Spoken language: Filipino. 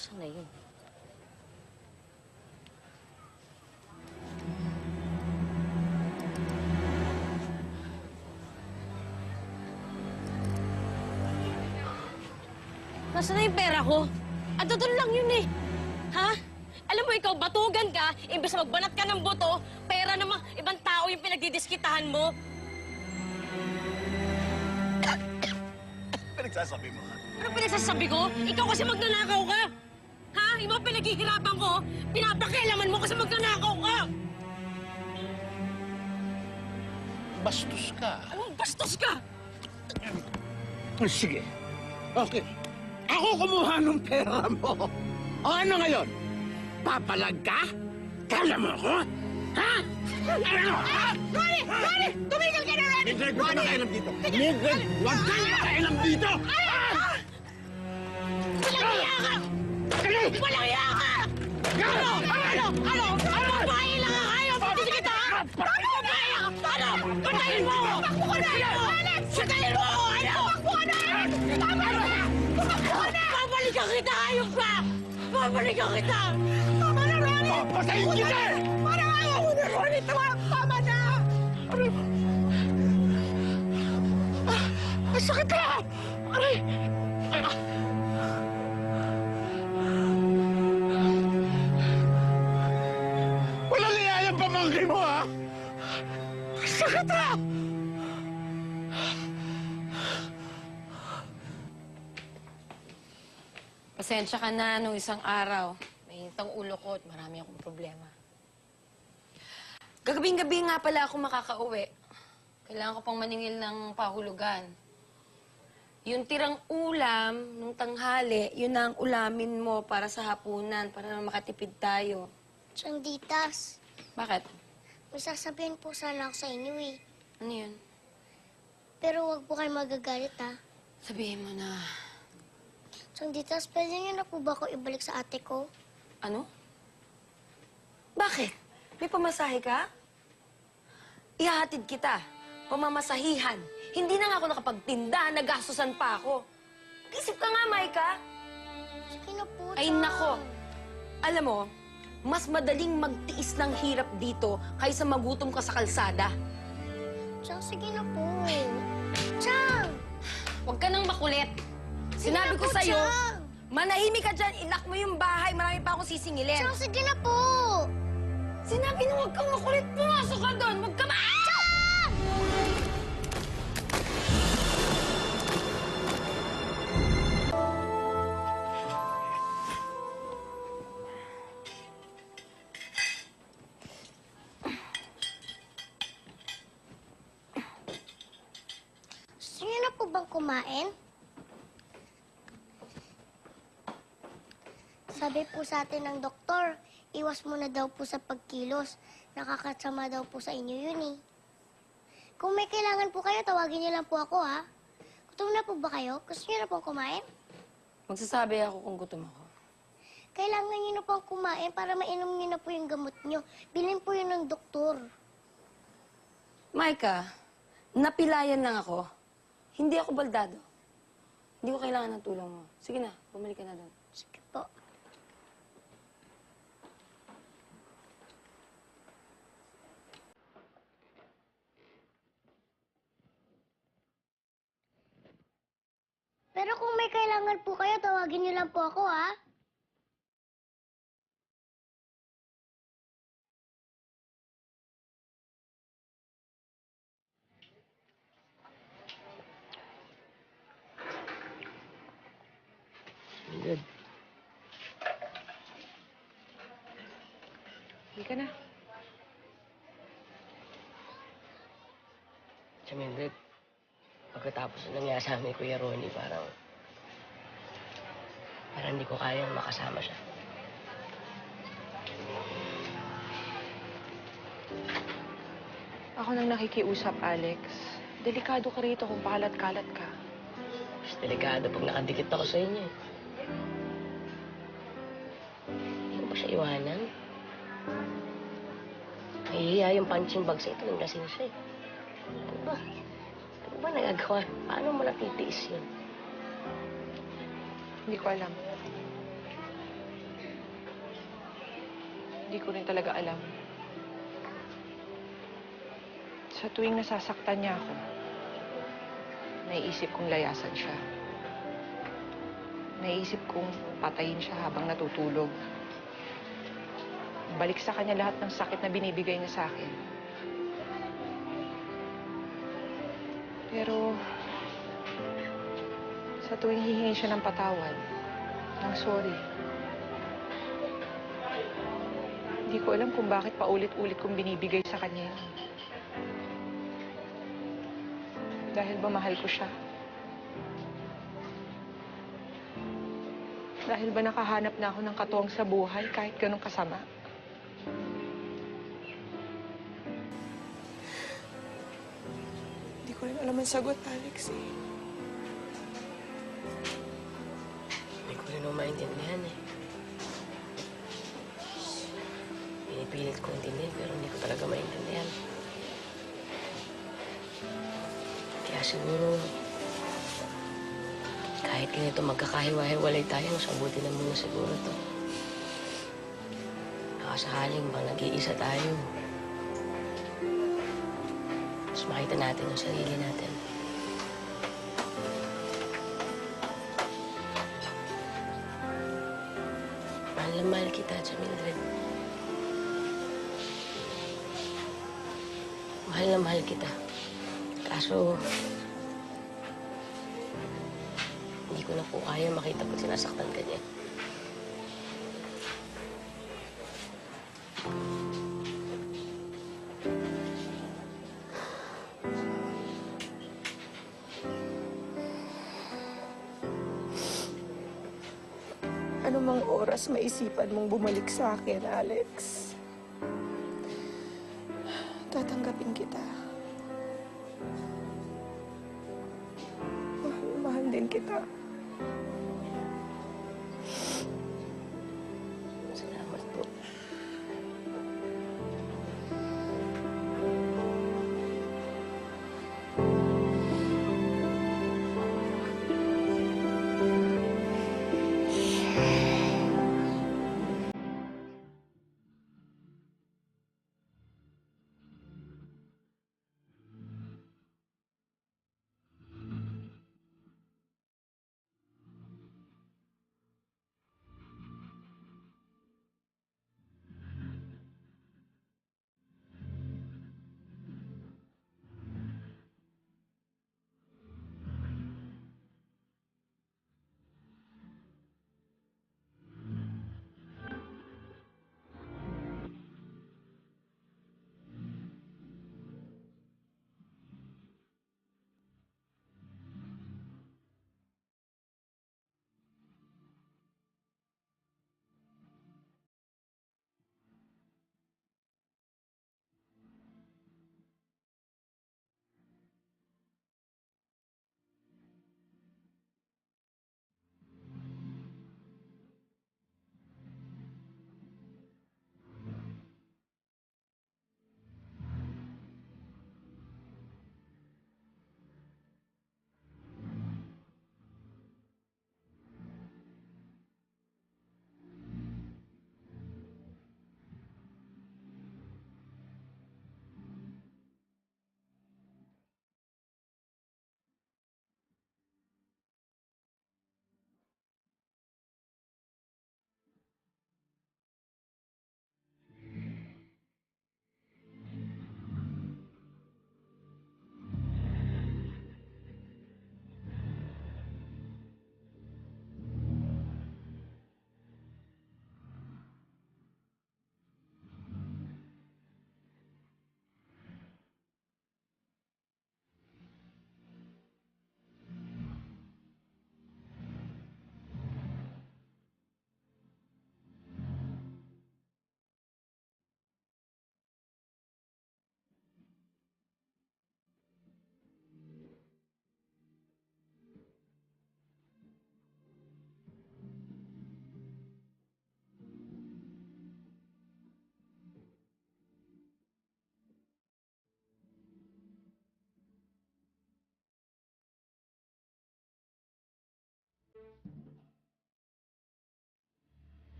Saan na yun? Nasaan na yung pera ko? At doon lang yun eh. Ha? Alam mo, ikaw, batugan ka, imbes na magbanat ka ng boto, pera ng mga ibang tao yung pinagdidiskitahan mo. Pinagsasabi mo ha? Ano pinagsasabi ko? Ikaw kasi magnanakaw ka! Yung mga pinaghihirapan ko, pinapakialaman mo kasi magnanakaw ka! Bastos ka. Anong bastos ka? Sige. Okay. Ako kumuha ng pera mo. O ano ngayon? Papalag ka? Kala mo ako? Ha? Ano? Ha? Ronnie! Ronnie! Tumigil ka na, Ronnie! Mildred, huwag ka makailam dito. Mildred, huwag ka makailam dito! Walang Walang iya ka! Ano? Ano? Ano? Ano? Babae lang ang ayaw! Hindi kita! Ano? Babae lang! Ano? Patayin mo! Takbo ka na! Alex! Patayin mo! Ano? Takbo ka na! Tama na! Tumakbo ka na! Babalikan kita! Ayok ka! Babalikan kita! Tama na, Ronnie! Papatayin kita! Parang ayaw mo na, Ronnie! Tama, na! Ano? Ah, ang sakit na! Aray! Pasensya ka na nung isang araw. Mainit ang ulo ko at marami akong problema. Gagabing-gabi nga pala ako makakauwi. Kailangan ko pang maningil ng pahulugan. Yung tirang ulam nung tanghali, yun na ang ulamin mo para sa hapunan, para na makatipid tayo. Sanditas, Bakit? may sasabihin po sana ako sa inyo eh. Ano yun? Pero wag po kayo magagalit ha. Sabihin mo na. Sanditas, pwede niyo na po ba ako ibalik sa ate ko? Ano? Bakit? May pamasahe ka? Ihahatid kita. Pamamasahihan. Hindi na nga ako nakapagtinda, nagastusan pa ako. Isip ka nga, Maika. Sige na po, Ay, nako. Alam mo, mas madaling magtiis ng hirap dito kaysa magutom ka sa kalsada. Chang, sige na po. Chang! Huwag ka nang makulit. Sinabi na ko sa'yo, manahimik ka dyan, ilak mo yung bahay, marami pa akong sisingilin. Chang, sige na po! Sinabi na huwag kang makulit, pumasok ka doon, huwag ka ma... Gusto niyo na po bang kumain? Sabi po sa atin ng doktor, iwas muna daw po sa pagkilos. Nakakasama daw po sa inyo yun eh. Kung may kailangan po kayo, tawagin niyo lang po ako ha. Gutom na po ba kayo? Gusto niyo na pong kumain? Magsasabi ako kung gutom ako. Kailangan niyo na pong kumain para mainom niyo na po yung gamot niyo. Bilhin po yun ng doktor. Maika, napilayan lang ako. Hindi ako baldado. Hindi ko kailangan ng tulong mo. Sige na, bumalik ka na doon. Sige po. Pero kung may kailangan po kayo, tawagin niyo lang po ako, ha? Good. Hindi ka na. Mildred, pagkatapos ng nangyari sa amin, Kuya Ronnie, parang... Parang hindi ko kayang makasama siya. Ako nang nakikiusap, Alex. Delikado ka rito kung kalat-kalat ka. Mas delikado pag nakadikit ako sa inyo. Hindi ko ba siya iwanan? Nahihiya yung punching bag sa ito. Nang lasing siya eh. Ano ba? Ano ba nagagawa? Paano mo natitiis yun? Hindi ko alam. Hindi ko rin talaga alam. Sa tuwing nasasaktan niya ako, naiisip kong layasan siya. Naiisip kong patayin siya habang natutulog. Balik sa kanya lahat ng sakit na binibigay niya sa akin. Pero, sa tuwing hihingi siya ng patawad, ng sorry, hindi ko alam kung bakit paulit-ulit kong binibigay sa kanya yun. Dahil ba mahal ko siya? Dahil ba nakahanap na ako ng katuwang sa buhay kahit ganong kasama? Hindi ko rin alam ang sagot, Alex eh. Rin maintindihan eh. Pinipilit ko intindihan pero hindi ko talaga maintindihan. Kaya siguro, kahit ganito magkakahiwa-hiwalay tayo, mas mabuti na muna siguro to. Nakasakaling bang nag-iisa tayo. Mas makita natin yung sarili natin. Kita, Jamildred. Mahal na mahal kita. Kaso, hindi ko na po kaya makita pag sinasaktan ka niya. Anumang oras maisipan mong bumalik sa akin, Alex. Tatanggapin kita. Mahal, mahal din kita.